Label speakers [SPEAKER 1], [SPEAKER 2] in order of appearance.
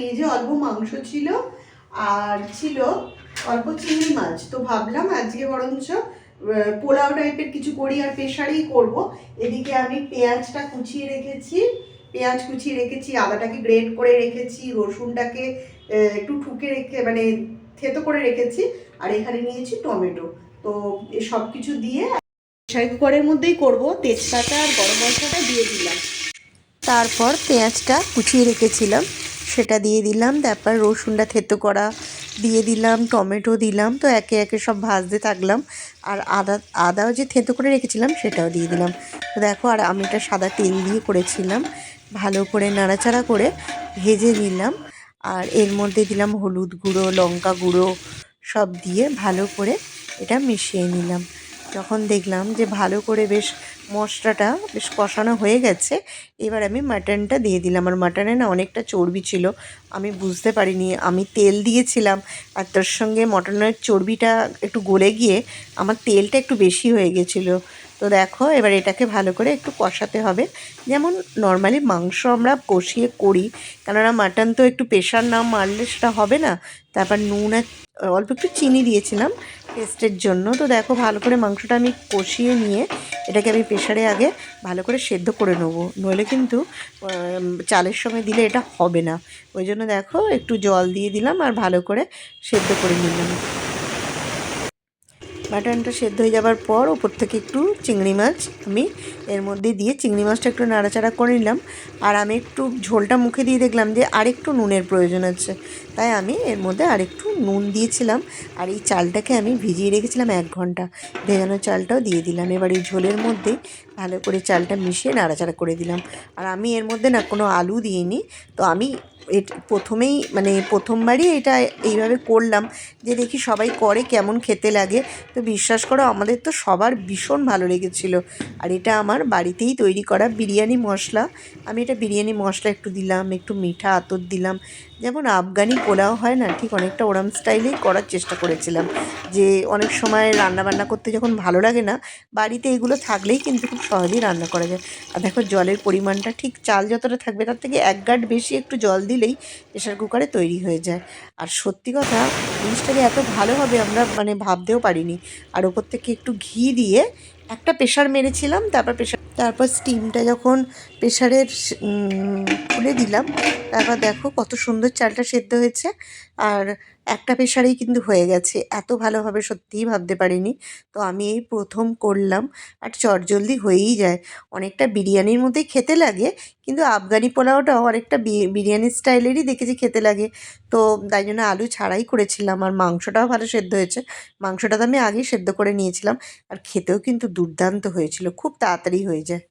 [SPEAKER 1] ফ্রিজে অল্প মাংস ছিল আর ছিল অল্প চিংড়ি মাছ। তো ভাবলাম আজকে বরঞ্চ পোলাও টাইপের কিছু করি আর প্রেশারেই করব। এদিকে আমি পেঁয়াজটা কুচিয়ে রেখেছি, পেঁয়াজ কুচিয়ে রেখেছি, আদাটাকে গ্রেট করে রেখেছি, রসুনটাকে একটু ঠুকে রেখে মানে থেতো করে রেখেছি আর এখানে নিয়েছি টমেটো। তো সব কিছু দিয়ে প্রেশার কুকারের মধ্যেই করব। তেজপাতা আর গরম মশলাটা দিয়ে দিলাম। তারপর পেঁয়াজটা কুচিয়ে রেখেছিলাম। সেটা দিয়ে দিলাম, তারপর রসুনটা থেতো করা দিয়ে দিলাম, টমেটো দিলাম, তো একে একে সব ভাজতে থাকলাম। আর আদা, আদাও যে থেতো করে রেখেছিলাম সেটাও দিয়ে দিলাম। তো দেখো, আর আমি এটা সাদা তেল দিয়ে করেছিলাম, ভালো করে নাড়াচাড়া করে ভেজে নিলাম। আর এর মধ্যে দিলাম হলুদ গুঁড়ো, লঙ্কা গুঁড়ো সব দিয়ে ভালো করে এটা মিশিয়ে নিলাম। যখন দেখলাম যে ভালো করে বেশ মশলাটা বেশ কষানো হয়ে গেছে, এবার আমি মাটনটা দিয়ে দিলাম। আর মাটনে না অনেকটা চর্বি ছিল। আমি বুঝতে পারিনি, আমি তেল দিয়েছিলাম আর তার সঙ্গে মটনের চর্বিটা একটু গলে গিয়ে আমার তেলটা একটু বেশি হয়ে গেছিল। তো দেখো, এবার এটাকে ভালো করে একটু কষাতে হবে। যেমন নর্মালি মাংস আমরা কষিয়ে করি, কেননা মাটন তো একটু প্রেশার না মারলে সেটা হবে না। তারপর নুন আর অল্প একটু চিনি দিয়েছিলাম টেস্টের জন্য। তো দেখো, ভালো করে মাংসটা আমি কষিয়ে নিয়ে এটাকে আমি প্রেশারে আগে ভালো করে সেদ্ধ করে নেব। নইলে কিন্তু চালের সময় দিলে এটা হবে না। ওই জন্য দেখো, একটু জল দিয়ে দিলাম আর ভালো করে সেদ্ধ করে নিলাম। মাটনটা সেদ্ধ হয়ে যাবার পর ওপর থেকে একটু চিংড়ি মাছ আমি এর মধ্যে দিয়ে চিংড়ি মাছটা একটু নাড়াচাড়া করে নিলাম। আর আমি একটু ঝোলটা মুখে দিয়ে দেখলাম যে আরেকটু নুনের প্রয়োজন আছে। তাই আমি এর মধ্যে আরেকটু নুন দিয়েছিলাম। আর এই চালটাকে আমি ভিজিয়ে রেখেছিলাম এক ঘণ্টা। ভেজানো চালটাও দিয়ে দিলাম। এবার এই ঝোলের মধ্যে ভালো করে চালটা মিশিয়ে নাড়াচাড়া করে দিলাম। আর আমি এর মধ্যে না কোনো আলু দিইনি। তো আমি প্রথমেই মানে প্রথমবারই এটা এইভাবে করলাম যে দেখি সবাই করে কেমন খেতে লাগে। তো বিশ্বাস করো, আমাদের তো সবার ভীষণ ভালো লেগেছিলো। আর এটা আমার বাড়িতেই তৈরি করা বিরিয়ানি মশলা। আমি এটা বিরিয়ানি মশলা একটু দিলাম, একটু মিঠা আতর দিলাম। যেমন আফগানি পোলাও হয় না, ঠিক অনেকটা ওরম স্টাইলেই করার চেষ্টা করেছিলাম। যে অনেক সময় রান্না বান্না করতে যখন ভালো লাগে না, বাড়িতে এগুলো থাকলেই কিন্তু খুব সহজেই রান্না করা যায়। আর দেখো জলের পরিমাণটা ঠিক চাল যতটা থাকবে তার থেকে এক গাঁট বেশি একটু জল দিলেই প্রেশার কুকারে তৈরি হয়ে যায়। আর সত্যি কথা, জিনিসটাকে এত ভালোভাবে আমরা মানে ভাবতেও পারিনি। আর ওপর থেকে একটু ঘি দিয়ে একটা প্রেশার মেরেছিলাম, তারপর প্রেশার তারপর স্টিমটা যখন প্রেশারের খুলে দিলাম, তারপর দেখো কত সুন্দর চালটা সেদ্ধ হয়েছে। আর একটা প্রেশারেই কিন্তু হয়ে গেছে। এত ভালোভাবে সত্যিই ভাবতে পারিনি। তো আমি এই প্রথম করলাম আর চটজলদি হয়েই যায়। অনেকটা বিরিয়ানির মতোই খেতে লাগে, কিন্তু আফগানি পোলাওটাও অনেকটা বিরিয়ানি স্টাইলেরই দেখেছি খেতে লাগে। তো তাই জন্য আলু ছাড়াই করেছিলাম আর মাংসটাও ভালো সেদ্ধ হয়েছে। মাংসটা তো আমি আগেই সেদ্ধ করে নিয়েছিলাম। আর খেতেও কিন্তু দুর্দান্ত হয়েছিল, খুব তাড়াতাড়ি হয়ে যায়।